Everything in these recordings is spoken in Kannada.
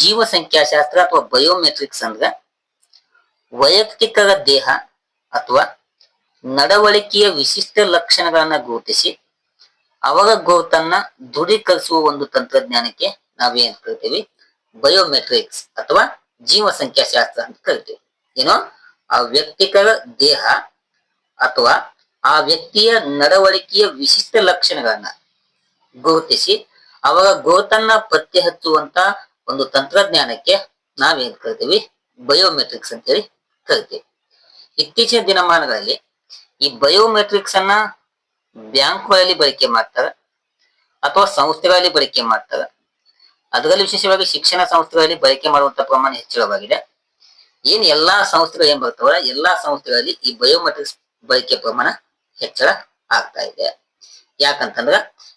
ಜೀವಸಂಖ್ಯಾಶಾಸ್ತ್ರ ಅಥವಾ ಬಯೋಮೆಟ್ರಿಕ್ಸ್ ಅಂದ್ರೆ ವೈಯಕ್ತಿಕ ದೇಹ ಅಥವಾ ನಡವಳಿಕೆಯ ವಿಶಿಷ್ಟ ಲಕ್ಷಣಗಳನ್ನ ಗುರುತಿಸಿ ಅವರ ಗುರುತನ್ನ ದೃಢೀಕರಿಸುವ ಒಂದು ತಂತ್ರಜ್ಞಾನಕ್ಕೆ ನಾವೇನ್ ಕರಿತೀವಿ? ಬಯೋಮೆಟ್ರಿಕ್ಸ್ ಅಥವಾ ಜೀವ ಸಂಖ್ಯಾಶಾಸ್ತ್ರ ಅಂತ ಕರಿತೀವಿ. ಏನೋ ಆ ವ್ಯಕ್ತಿಗಳ ದೇಹ ಅಥವಾ ಆ ವ್ಯಕ್ತಿಯ ನಡವಳಿಕೆಯ ವಿಶಿಷ್ಟ ಲಕ್ಷಣಗಳನ್ನ ಗುರುತಿಸಿ ಅವರ ಗುರುತನ್ನ ಪತ್ತೆ ಹಚ್ಚುವಂತ ಒಂದು ತಂತ್ರಜ್ಞಾನಕ್ಕೆ ನಾವೇನ್ ಕರಿತೀವಿ? ಬಯೋಮೆಟ್ರಿಕ್ಸ್ ಅಂತೇಳಿ ಕರಿತೀವಿ. ಇತ್ತೀಚಿನ ದಿನಮಾನಗಳಲ್ಲಿ ಈ ಬಯೋಮೆಟ್ರಿಕ್ಸ್ ಅನ್ನ ಬ್ಯಾಂಕ್ಗಳಲ್ಲಿ ಬಳಕೆ ಮಾಡ್ತಾರೆ ಅಥವಾ ಸಂಸ್ಥೆಗಳಲ್ಲಿ ಬಳಕೆ ಮಾಡ್ತಾರೆ. ಅದರಲ್ಲಿ ವಿಶೇಷವಾಗಿ ಶಿಕ್ಷಣ ಸಂಸ್ಥೆಗಳಲ್ಲಿ ಬಳಕೆ ಮಾಡುವಂತ ಪ್ರಮಾಣ ಹೆಚ್ಚಳವಾಗಿದೆ. ಏನ್ ಎಲ್ಲಾ ಸಂಸ್ಥೆಗಳು ಏನ್ ಬರ್ತಾವಲ್ಲ, ಎಲ್ಲಾ ಸಂಸ್ಥೆಗಳಲ್ಲಿ ಈ ಬಯೋಮೆಟ್ರಿಕ್ಸ್ ಬಳಕೆ ಪ್ರಮಾಣ ಹೆಚ್ಚಳ ಆಗ್ತಾ ಇದೆ. ಯಾಕಂತಂದ್ರ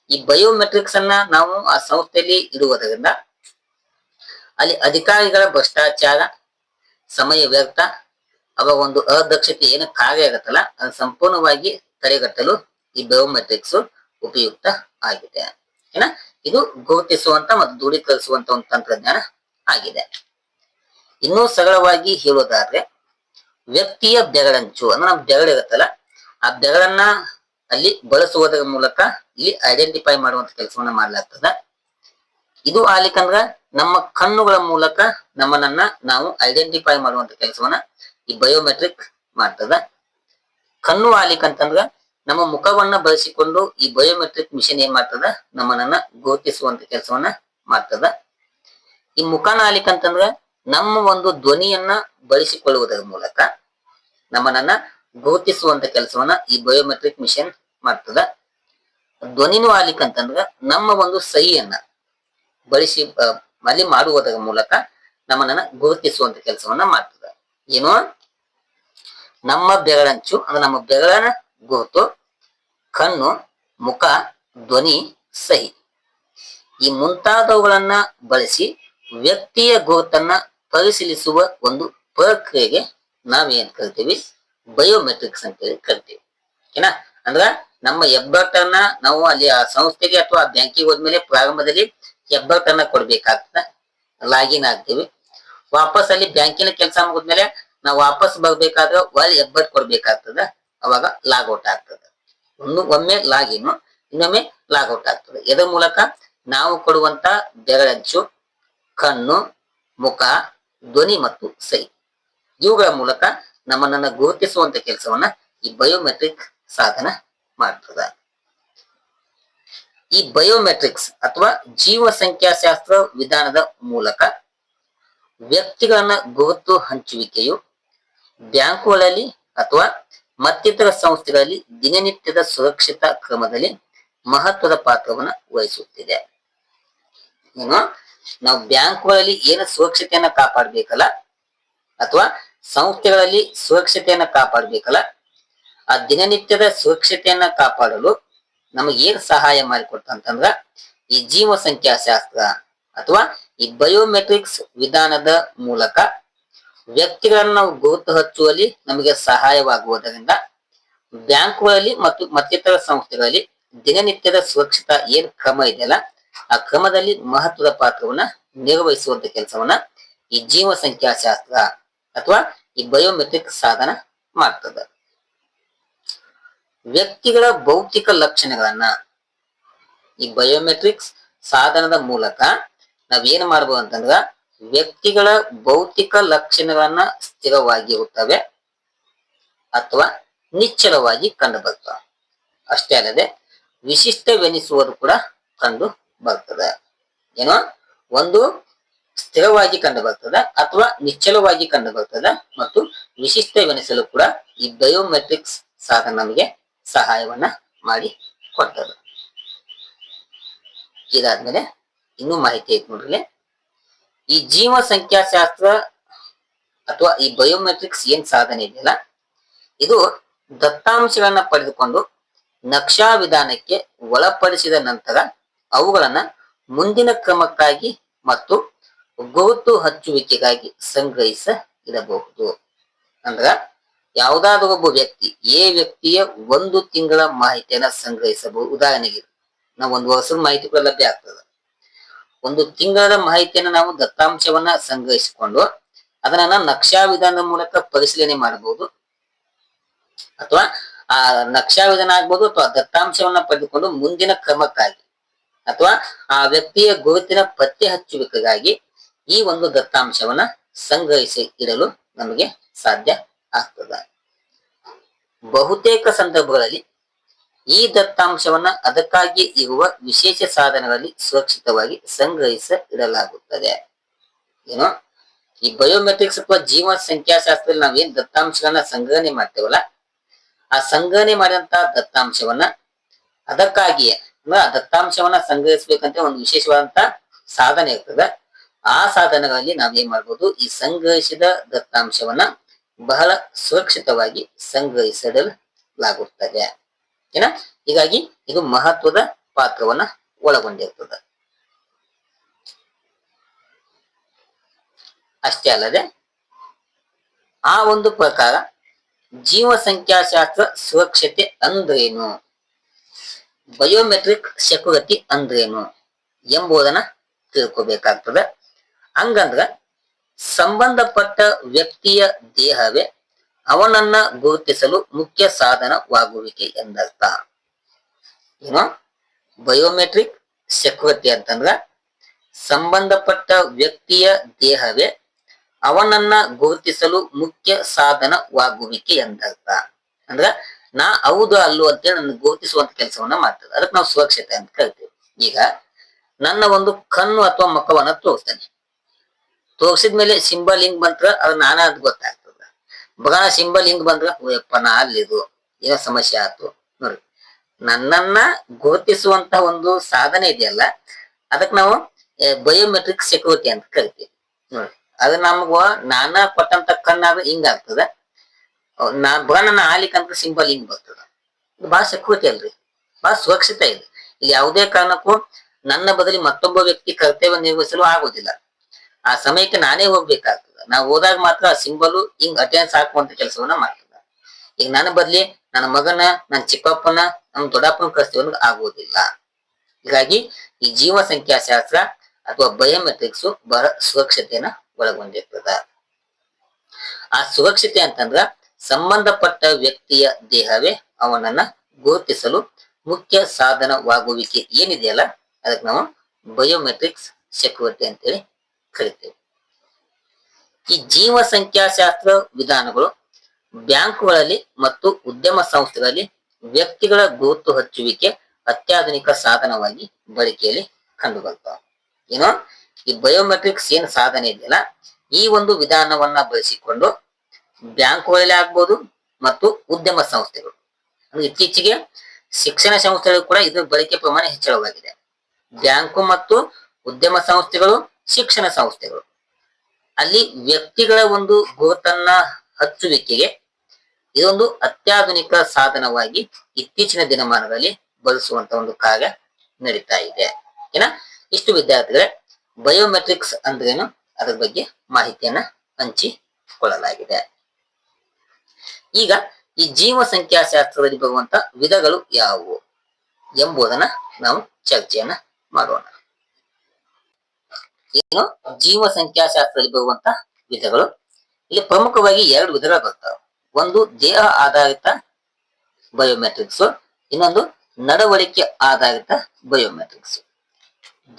ಈ ಬಯೋಮೆಟ್ರಿಕ್ಸ್ ಅನ್ನ ನಾವು ಆ ಸಂಸ್ಥೆಯಲ್ಲಿ ಇಡುವುದರಿಂದ ಅಲ್ಲಿ ಅಧಿಕಾರಿಗಳ ಭ್ರಷ್ಟಾಚಾರ ಸಮಯ ವ್ಯರ್ಥ. ಅವಾಗ ಒಂದು ಅದಕ್ಷತೆ ಏನು ಕಾರ್ಯ ಆಗತ್ತಲ್ಲ, ಅದು ಸಂಪೂರ್ಣವಾಗಿ ತಡೆಗಟ್ಟಲು ಈ ಬಯೋಮೆಟ್ರಿಕ್ಸ್ ಉಪಯುಕ್ತ ಆಗಿದೆ. ಏನ? ಇದು ಗುರುತಿಸುವಂತ ಮತ್ತು ದೃಢೀಕರಿಸುವಂತ ಒಂದು ತಂತ್ರಜ್ಞಾನ ಆಗಿದೆ. ಇನ್ನೂ ಸರಳವಾಗಿ ಹೇಳೋದಾದ್ರೆ, ವ್ಯಕ್ತಿಯ ಬೆರಳಂಚು, ಅಂದ್ರೆ ನಮ್ಮ ಬೆರಳಿರುತ್ತಲ್ಲ ಆ ಬೆರಳನ್ನ ಅಲ್ಲಿ ಬಳಸುವುದರ ಮೂಲಕ ಇಲ್ಲಿ ಐಡೆಂಟಿಫೈ ಮಾಡುವಂತ ಕೆಲಸವನ್ನ ಮಾಡ್ಲಾಗ್ತದ. ಇದು ಆಗ್ಲಿಕ್ಕಂದ್ರ ನಮ್ಮ ಕಣ್ಣುಗಳ ಮೂಲಕ ನಮ್ಮನ್ನ ನಾವು ಐಡೆಂಟಿಫೈ ಮಾಡುವಂತ ಕೆಲಸವನ್ನ ಈ ಬಯೋಮೆಟ್ರಿಕ್ ಮಾಡ್ತದ. ಕಣ್ಣು ಆಲಿಕಂತಂದ್ರ ನಮ್ಮ ಮುಖವನ್ನ ಬಳಸಿಕೊಂಡು ಈ ಬಯೋಮೆಟ್ರಿಕ್ ಮಿಷಿನ್ ಏನ್ ಮಾಡ್ತದ? ನಮ್ಮನ್ನ ಗುರುತಿಸುವಂತ ಕೆಲಸವನ್ನ ಮಾಡ್ತದ. ಈ ಮುಖನ ಆಲಿಕಂತಂದ್ರ ನಮ್ಮ ಒಂದು ಧ್ವನಿಯನ್ನ ಬಳಸಿಕೊಳ್ಳುವುದರ ಮೂಲಕ ನಮ್ಮನ್ನ ಗುರುತಿಸುವಂತ ಕೆಲಸವನ್ನ ಈ ಬಯೋಮೆಟ್ರಿಕ್ ಮಿಷನ್ ಮಾಡ್ತದ. ಧ್ವನಿನೂ ಆಲಿಕಂತಂದ್ರ ನಮ್ಮ ಒಂದು ಸಹಿಯನ್ನ ಬಳಸಿ ಅಲ್ಲಿ ಮಾಡುವುದರ ಮೂಲಕ ನಮ್ಮನ್ನ ಗುರುತಿಸುವಂತ ಕೆಲಸವನ್ನ ಮಾಡ್ತದೆ. ಏನು? ನಮ್ಮ ಬೆರಳಂಚು, ಅಂದ್ರೆ ನಮ್ಮ ಬೆರಳನ ಗುರುತು, ಕಣ್ಣು, ಮುಖ, ಧ್ವನಿ ಸಹಿ. ಈ ಮುಂತಾದವುಗಳನ್ನ ಬಳಸಿ ವ್ಯಕ್ತಿಯ ಗುರುತನ್ನ ಪರಿಶೀಲಿಸುವ ಒಂದು ಪ್ರಕ್ರಿಯೆಗೆ ನಾವೇನ್ ಕರಿತೀವಿ? ಬಯೋಮೆಟ್ರಿಕ್ಸ್ ಅಂತೇಳಿ ಕರಿತೀವಿ. ಏನ? ಅಂದ್ರ ನಮ್ಮ ಹೆಬ್ಬಟ್ಟನ್ನ ನಾವು ಅಲ್ಲಿ ಆ ಸಂಸ್ಥೆಗೆ ಅಥವಾ ಬ್ಯಾಂಕಿಗೆ ಹೋದ್ಮೇಲೆ ಪ್ರಾರಂಭದಲ್ಲಿ ಹೆಬ್ಬಟ್ಟನ್ನ ಕೊಡ್ಬೇಕಾಗ್ತದೆ. ಲಾಗಿನ್ ಆಗ್ತೀವಿ. ವಾಪಸ್ ಅಲ್ಲಿ ಬ್ಯಾಂಕಿನ ಕೆಲಸ ಮುಗಿದ್ಮೇಲೆ ನಾವು ವಾಪಸ್ ಬರ್ಬೇಕಾದ್ರೆ ಒಳ್ಳೆ ಹೆಬ್ಬಟ್ ಕೊಡ್ಬೇಕಾಗ್ತದ. ಅವಾಗ ಲಾಗೌಟ್ ಆಗ್ತದೆ. ಒಂದು ಒಮ್ಮೆ ಲಾಗಿನ್ ಇನ್ನೊಮ್ಮೆ ಲಾಗೌಟ್ ಆಗ್ತದೆ. ಇದರ ಮೂಲಕ ನಾವು ಕೊಡುವಂತ ಬೆರಳಂಚು ಕಣ್ಣು, ಮುಖ, ಧ್ವನಿ ಮತ್ತು ಸೈ. ಇವುಗಳ ಮೂಲಕ ನಮ್ಮನ್ನ ಗುರುತಿಸುವಂತ ಕೆಲಸವನ್ನ ಈ ಬಯೋಮೆಟ್ರಿಕ್ ಸಾಧನ ಮಾಡ್ತದ. ಈ ಬಯೋಮೆಟ್ರಿಕ್ಸ್ ಅಥವಾ ಜೀವ ಸಂಖ್ಯಾಶಾಸ್ತ್ರ ವಿಧಾನದ ಮೂಲಕ ವ್ಯಕ್ತಿಗಳನ್ನ ಗುರುತು ಹಂಚುವಿಕೆಯು ಬ್ಯಾಂಕುಗಳಲ್ಲಿ ಅಥವಾ ಮತ್ತಿತರ ಸಂಸ್ಥೆಗಳಲ್ಲಿ ದಿನನಿತ್ಯದ ಸುರಕ್ಷಿತ ಕ್ರಮದಲ್ಲಿ ಮಹತ್ವದ ಪಾತ್ರವನ್ನ ವಹಿಸುತ್ತಿದೆ. ಏನು ನಾವು ಬ್ಯಾಂಕ್ಗಳಲ್ಲಿ ಏನು ಸುರಕ್ಷತೆಯನ್ನ ಕಾಪಾಡಬೇಕಲ್ಲ ಅಥವಾ ಸಂಸ್ಥೆಗಳಲ್ಲಿ ಸುರಕ್ಷತೆಯನ್ನ ಕಾಪಾಡಬೇಕಲ್ಲ, ಆ ದಿನನಿತ್ಯದ ಸುರಕ್ಷತೆಯನ್ನ ಕಾಪಾಡಲು ನಮಗೆ ಏನ್ ಸಹಾಯ ಮಾಡಿಕೊಡ್ತಂತಂದ್ರ ಈ ಜೀವ ಸಂಖ್ಯಾಶಾಸ್ತ್ರ ಅಥವಾ ಈ ಬಯೋಮೆಟ್ರಿಕ್ಸ್ ವಿಧಾನದ ಮೂಲಕ ವ್ಯಕ್ತಿಗಳನ್ನ ನಾವು ಗುರುತು ಹಚ್ಚುವಲ್ಲಿ ನಮಗೆ ಸಹಾಯವಾಗುವುದರಿಂದ ಬ್ಯಾಂಕ್ಗಳಲ್ಲಿ ಮತ್ತು ಮತ್ತಿತರ ಸಂಸ್ಥೆಗಳಲ್ಲಿ ದಿನನಿತ್ಯದ ಸುರಕ್ಷತಾ ಏನ್ ಕ್ರಮ ಇದೆಯಲ್ಲ, ಆ ಕ್ರಮದಲ್ಲಿ ಮಹತ್ವದ ಪಾತ್ರವನ್ನ ನಿರ್ವಹಿಸುವಂತ ಕೆಲಸವನ್ನ ಈ ಜೀವ ಸಂಖ್ಯಾಶಾಸ್ತ್ರ ಅಥವಾ ಈ ಬಯೋಮೆಟ್ರಿಕ್ ಸಾಧನ ಮಾಡ್ತದ. ವ್ಯಕ್ತಿಗಳ ಭೌತಿಕ ಲಕ್ಷಣಗಳನ್ನ ಈ ಬಯೋಮೆಟ್ರಿಕ್ಸ್ ಸಾಧನದ ಮೂಲಕ ನಾವೇನ್ ಮಾಡ್ಬೋದು ಅಂತಂದ್ರ ವ್ಯಕ್ತಿಗಳ ಭೌತಿಕ ಲಕ್ಷಣಗಳನ್ನ ಸ್ಥಿರವಾಗಿರುತ್ತವೆ ಅಥವಾ ನಿಚ್ಚಳವಾಗಿ ಕಂಡು ಬರ್ತವೆ. ಅಷ್ಟೇ ಅಲ್ಲದೆ ವಿಶಿಷ್ಟವೆನಿಸುವುದು ಕೂಡ ಕಂಡು ಬರ್ತದೆ. ಏನೋ ಒಂದು ಸ್ಥಿರವಾಗಿ ಕಂಡು ಬರ್ತದೆ ಅಥವಾ ನಿಚ್ಚಳವಾಗಿ ಕಂಡು ಬರ್ತದೆ ಮತ್ತು ವಿಶಿಷ್ಟವೆನಿಸಲು ಕೂಡ ಈ ಬಯೋಮೆಟ್ರಿಕ್ಸ್ ಸಾಧನ ನಮಗೆ ಸಹಾಯವನ್ನ ಮಾಡಿ ಕೊಟ್ಟರು. ಇದಾದ್ಮೇಲೆ ಇನ್ನೂ ಮಾಹಿತಿ ಐತಿ ನೋಡ್ರಿ. ಈ ಜೀವ ಸಂಖ್ಯಾಶಾಸ್ತ್ರ ಅಥವಾ ಈ ಬಯೋಮೆಟ್ರಿಕ್ಸ್ ಏನ್ ಸಾಧನೆ ಇದೆಯಲ್ಲ, ಇದು ದತ್ತಾಂಶಗಳನ್ನ ಪಡೆದುಕೊಂಡು ನಕ್ಷಾ ವಿಧಾನಕ್ಕೆ ಒಳಪಡಿಸಿದ ನಂತರ ಅವುಗಳನ್ನ ಮುಂದಿನ ಕ್ರಮಕ್ಕಾಗಿ ಮತ್ತು ಗುರುತು ಹಚ್ಚುವಿಕೆಗಾಗಿ ಸಂಗ್ರಹಿಸ ಇರಬಹುದು ಅಂದ್ರ ಯಾವುದಾದ್ರೂ ಒಬ್ಬ ವ್ಯಕ್ತಿ ಎ ವ್ಯಕ್ತಿಯ ಒಂದು ತಿಂಗಳ ಮಾಹಿತಿಯನ್ನ ಸಂಗ್ರಹಿಸಬಹುದು. ಉದಾಹರಣೆಗೆ ನಾವು ಒಂದು ವರ್ಷದ ಮಾಹಿತಿ ಕೂಡ ಲಭ್ಯ ಆಗ್ತದೆ. ಒಂದು ತಿಂಗಳ ಮಾಹಿತಿಯನ್ನ ನಾವು ದತ್ತಾಂಶವನ್ನ ಸಂಗ್ರಹಿಸಿಕೊಂಡು ಅದನ್ನ ನಕ್ಷಾ ವಿಧಾನದ ಮೂಲಕ ಪರಿಶೀಲನೆ ಮಾಡಬಹುದು. ಅಥವಾ ಆ ನಕ್ಷಾ ವಿಧಾನ ಆಗ್ಬಹುದು ಅಥವಾ ದತ್ತಾಂಶವನ್ನ ಪಡೆದುಕೊಂಡು ಮುಂದಿನ ಕ್ರಮಕ್ಕಾಗಿ ಅಥವಾ ಆ ವ್ಯಕ್ತಿಯ ಗುರುತಿನ ಪತ್ತೆ ಹಚ್ಚುವಿಕೆಗಾಗಿ ಈ ಒಂದು ದತ್ತಾಂಶವನ್ನ ಸಂಗ್ರಹಿಸಿ ಇಡಲು ನಮಗೆ ಸಾಧ್ಯ ಆಗ್ತದ. ಬಹುತೇಕ ಸಂದರ್ಭಗಳಲ್ಲಿ ಈ ದತ್ತಾಂಶವನ್ನ ಅದಕ್ಕಾಗಿ ಇರುವ ವಿಶೇಷ ಸಾಧನಗಳಲ್ಲಿ ಸುರಕ್ಷಿತವಾಗಿ ಸಂಗ್ರಹಿಸ ಇಡಲಾಗುತ್ತದೆ ಏನು? ಈ ಬಯೋಮೆಟ್ರಿಕ್ಸ್ ಅಥವಾ ಜೀವ ಸಂಖ್ಯಾಶಾಸ್ತ್ರದಲ್ಲಿ ನಾವೇನ್ ದತ್ತಾಂಶಗಳನ್ನ ಸಂಗ್ರಹಣೆ ಮಾಡ್ತೇವಲ್ಲ, ಆ ಸಂಗ್ರಹಣೆ ಮಾಡಿದಂತ ದತ್ತಾಂಶವನ್ನ ಅದಕ್ಕಾಗಿಯೇ, ಅಂದ್ರೆ ಆ ದತ್ತಾಂಶವನ್ನ ಸಂಗ್ರಹಿಸಬೇಕಂತ ಒಂದು ವಿಶೇಷವಾದಂತ ಸಾಧನೆ ಇರ್ತದೆ. ಆ ಸಾಧನಗಳಲ್ಲಿ ನಾವೇನ್ ಮಾಡ್ಬೋದು, ಈ ಸಂಗ್ರಹಿಸಿದ ದತ್ತಾಂಶವನ್ನ ಬಹಳ ಸುರಕ್ಷಿತವಾಗಿ ಸಂಗ್ರಹಿಸಿಡಲಾಗುತ್ತದೆ. ಏನ? ಹೀಗಾಗಿ ಇದು ಮಹತ್ವದ ಪಾತ್ರವನ್ನ ಒಳಗೊಂಡಿರ್ತದೆ. ಅಷ್ಟೇ ಅಲ್ಲದೆ ಆ ಒಂದು ಪ್ರಕಾರ ಜೀವ ಸಂಖ್ಯಾಶಾಸ್ತ್ರ ಸುರಕ್ಷತೆ ಅಂದ್ರೇನು? ಬಯೋಮೆಟ್ರಿಕ್ ಸೆಕ್ಯೂರಿಟಿ ಅಂದ್ರೇನು ಎಂಬುದನ್ನ ತಿಳ್ಕೋಬೇಕಾಗ್ತದೆ. ಹಂಗಂದ್ರ ಸಂಬಂಧಪಟ್ಟ ವ್ಯಕ್ತಿಯ ದೇಹವೇ ಅವನನ್ನ ಗುರುತಿಸಲು ಮುಖ್ಯ ಸಾಧನವಾಗುವಿಕೆ ಎಂದರ್ಥ. ಏನು ಬಯೋಮೆಟ್ರಿಕ್ ಸೆಕ್ಯೂರಿಟಿ ಅಂತಂದ್ರ ಸಂಬಂಧಪಟ್ಟ ವ್ಯಕ್ತಿಯ ದೇಹವೇ ಅವನನ್ನ ಗುರುತಿಸಲು ಮುಖ್ಯ ಸಾಧನವಾಗುವಿಕೆ ಎಂದರ್ಥ. ಅಂದ್ರ ನಾ ಹೌದು ಅಲ್ಲೋ ಅಂತ ನನ್ನ ಗುರುತಿಸುವಂತ ಕೆಲಸವನ್ನ ಮಾಡ್ತದೆ. ಅದಕ್ಕೆ ನಾವು ಸುರಕ್ಷತೆ ಅಂತ ಕರಿತೀವಿ. ಈಗ ನನ್ನ ಒಂದು ಕಣ್ಣು ಅಥವಾ ಮುಖವನ್ನ ತೋರಿಸ್ತೇನೆ. ತೋರಿಸಿದ್ಮೇಲೆ ಸಿಂಬಲ್ ಹಿಂಗ್ ಬಂತ್ರ, ಅದು ನಾನಾ ಅದು ಗೊತ್ತಾಗ್ತದ. ಭಗವಾನ ಸಿಂಬಲ್ ಹಿಂಗ್ ಬಂದ್ರ, ಓಯಪ್ಪ, ನಾ ಅಲ್ಲಿದು ಏನೋ ಸಮಸ್ಯೆ ಆಯ್ತು ನೋಡ್ರಿ, ನನ್ನನ್ನ ಗುರುತಿಸುವಂತ ಒಂದು ಸಾಧನೆ ಇದೆಯಲ್ಲ ಅದಕ್ಕೆ ನಾವು ಬಯೋಮೆಟ್ರಿಕ್ ಸೆಕ್ಯೂರಿಟಿ ಅಂತ ಕರಿತೀವಿ. ನೋಡ್ರಿ, ಅದು ನಮಗ ನಾನ ಕೊಟ್ಟಂತ ಕಣ್ಣಾಗ ಹಿಂಗ ಆಗ್ತದ. ನಾ ಭಗವಾನ ಹಾಲಿಕಂತ ಸಿಂಬಲ್ ಹಿಂಗ್ ಬರ್ತದ. ಇದು ಬಹಳ ಸೆಕ್ಯೂರಿಟಿ ಅಲ್ರಿ. ಬಹಳ ಸುರಕ್ಷಿತ ಇದೆ. ಇಲ್ಲಿ ಯಾವುದೇ ಕಾರಣಕ್ಕೂ ನನ್ನ ಬದಲಿ ಮತ್ತೊಬ್ಬ ವ್ಯಕ್ತಿ ಕರ್ತವ್ಯ ನಿರ್ವಹಿಸಲು ಆಗೋದಿಲ್ಲ. ಆ ಸಮಯಕ್ಕೆ ನಾನೇ ಹೋಗ್ಬೇಕಾಗ್ತದ. ನಾವು ಹೋದಾಗ ಮಾತ್ರ ಆ ಸಿಂಬಲು ಹಿಂಗ್ ಅಟೆನ್ಸ್ ಹಾಕುವಂತ ಕೆಲಸವನ್ನ ಮಾಡ್ತದ. ಈಗ ನನ್ನ ಬದ್ಲಿ ನನ್ನ ಮಗನ ನನ್ನ ಚಿಕ್ಕಪ್ಪನ ನಮ್ಮ ದೊಡ್ಡಪ್ಪನ ಕಳಿಸ್ತೀವಿ ಅನ್ನೋದು ಆಗುವುದಿಲ್ಲ ಹೀಗಾಗಿ ಈ ಜೀವ ಸಂಖ್ಯಾಶಾಸ್ತ್ರ ಅಥವಾ ಬಯೋಮೆಟ್ರಿಕ್ಸ್ ಬಹಳ ಸುರಕ್ಷತೆಯನ್ನ ಒಳಗೊಂಡಿರ್ತದ. ಆ ಸುರಕ್ಷತೆ ಅಂತಂದ್ರ ಸಂಬಂಧಪಟ್ಟ ವ್ಯಕ್ತಿಯ ದೇಹವೇ ಅವನನ್ನ ಗುರುತಿಸಲು ಮುಖ್ಯ ಸಾಧನವಾಗುವಿಕೆ ಏನಿದೆಯಲ್ಲ, ಅದಕ್ಕೆ ನಾವು ಬಯೋಮೆಟ್ರಿಕ್ಸ್ ಸೆಕ್ಯೂರಿಟಿ ಅಂತೇಳಿ ಕರಿತೇವೆ ಈ ಜೀವ ಸಂಖ್ಯಾಶಾಸ್ತ್ರ ವಿಧಾನಗಳು ಬ್ಯಾಂಕುಗಳಲ್ಲಿ ಮತ್ತು ಉದ್ಯಮ ಸಂಸ್ಥೆಗಳಲ್ಲಿ ವ್ಯಕ್ತಿಗಳ ಗುರುತು ಹಚ್ಚುವಿಕೆ ಅತ್ಯಾಧುನಿಕ ಸಾಧನವಾಗಿ ಬಳಕೆಯಲ್ಲಿ ಕಂಡುಬರ್ತಾವ ಏನೋ, ಈ ಬಯೋಮೆಟ್ರಿಕ್ಸ್ ಏನ್ ಸಾಧನೆ ಇದೆಯಲ್ಲ, ಈ ಒಂದು ವಿಧಾನವನ್ನ ಬಳಸಿಕೊಂಡು ಬ್ಯಾಂಕುಗಳಲ್ಲಿ ಆಗ್ಬೋದು ಮತ್ತು ಉದ್ಯಮ ಸಂಸ್ಥೆಗಳು. ಇತ್ತೀಚೆಗೆ ಶಿಕ್ಷಣ ಸಂಸ್ಥೆಗಳು ಕೂಡ ಇದರ ಬಳಕೆ ಪ್ರಮಾಣ ಹೆಚ್ಚಳವಾಗಿದೆ. ಬ್ಯಾಂಕು ಮತ್ತು ಉದ್ಯಮ ಸಂಸ್ಥೆಗಳು ಶಿಕ್ಷಣ ಸಂಸ್ಥೆಗಳು. ಅಲ್ಲಿ ವ್ಯಕ್ತಿಗಳ ಒಂದು ಗುರುತನ್ನ ಹಚ್ಚುವಿಕೆಗೆ ಇದೊಂದು ಅತ್ಯಾಧುನಿಕ ಸಾಧನವಾಗಿ ಇತ್ತೀಚಿನ ದಿನಮಾನಗಳಲ್ಲಿ ಬಳಸುವಂತ ಒಂದು ಕಾರ್ಯ ನಡೀತಾ ಇದೆ. ಏನ? ಇಷ್ಟು ವಿದ್ಯಾರ್ಥಿಗಳೇ ಬಯೋಮೆಟ್ರಿಕ್ಸ್ ಅಂದ್ರೇನು? ಅದರ ಬಗ್ಗೆ ಮಾಹಿತಿಯನ್ನ ಹಂಚಿಕೊಳ್ಳಲಾಗಿದೆ. ಈಗ ಈ ಜೀವ ಸಂಖ್ಯಾಶಾಸ್ತ್ರದಲ್ಲಿ ಬರುವಂತ ವಿಧಗಳು ಯಾವುವು ಎಂಬುದನ್ನ ನಾವು ಚರ್ಚೆಯನ್ನ ಮಾಡೋಣ. ಏನು ಜೀವ ಸಂಖ್ಯಾಶಾಸ್ತ್ರದಲ್ಲಿ ಬರುವಂತ ವಿಧಗಳು. ಇಲ್ಲಿ ಪ್ರಮುಖವಾಗಿ ಎರಡು ವಿಧಗಳು ಬರ್ತಾವೆ ಒಂದು ದೇಹ ಆಧಾರಿತ ಬಯೋಮೆಟ್ರಿಕ್ಸ್ ಇನ್ನೊಂದು ನಡವಳಿಕೆ ಆಧಾರಿತ ಬಯೋಮೆಟ್ರಿಕ್ಸ್